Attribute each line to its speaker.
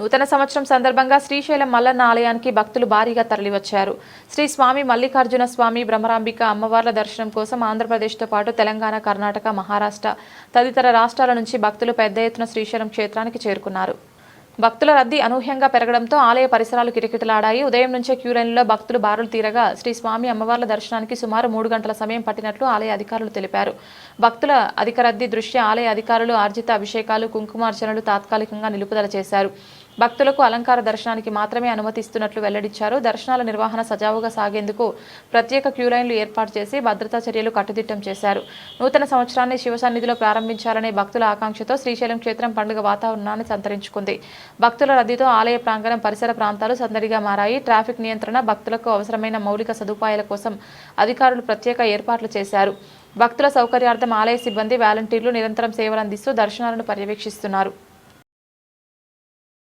Speaker 1: నూతన సంవత్సరం సందర్భంగా శ్రీశైలం మల్లన్న ఆలయానికి భక్తులు భారీగా తరలివచ్చారు. శ్రీ స్వామి మల్లికార్జున స్వామి భ్రమరాంబిక అమ్మవార్ల దర్శనం కోసం ఆంధ్రప్రదేశ్తో పాటు తెలంగాణ కర్ణాటక మహారాష్ట్ర తదితర రాష్ట్రాల నుంచి భక్తులు పెద్ద ఎత్తున శ్రీశైలం క్షేత్రానికి చేరుకున్నారు. భక్తుల రద్దీ అనూహ్యంగా పెరగడంతో ఆలయ పరిసరాలు కిటకిటలాడాయి. ఉదయం నుంచే క్యూలైన్లో భక్తులు బారులు తీరగా శ్రీ స్వామి అమ్మవార్ల దర్శనానికి సుమారు మూడు గంటల సమయం పట్టినట్లు ఆలయ అధికారులు తెలిపారు. భక్తుల అధిక రద్దీ దృష్ట్యా ఆలయ అధికారులు ఆర్జిత అభిషేకాలు కుంకుమార్చనలు తాత్కాలికంగా నిలుపుదల చేశారు. భక్తులకు అలంకార దర్శనానికి మాత్రమే అనుమతిస్తున్నట్లు వెల్లడించారు. దర్శనాల నిర్వహణ సజావుగా సాగేందుకు ప్రత్యేక క్యూలైన్లు ఏర్పాటు చేసి భద్రతా చర్యలు కట్టుదిట్టం చేశారు. నూతన సంవత్సరాన్ని శివ సన్నిధిలో ప్రారంభించాలనే భక్తుల ఆకాంక్షతో శ్రీశైలం క్షేత్రం పండుగ వాతావరణాన్ని సంతరించుకుంది. భక్తుల రద్దీతో ఆలయ ప్రాంగణం పరిసర ప్రాంతాలు సందడిగా మారాయి. ట్రాఫిక్ నియంత్రణ భక్తులకు అవసరమైన మౌలిక సదుపాయాల కోసం అధికారులు ప్రత్యేక ఏర్పాట్లు చేశారు. భక్తుల సౌకర్యార్థం ఆలయ సిబ్బంది వాలంటీర్లు నిరంతరం సేవలందిస్తూ దర్శనాలను పర్యవేక్షిస్తున్నారు.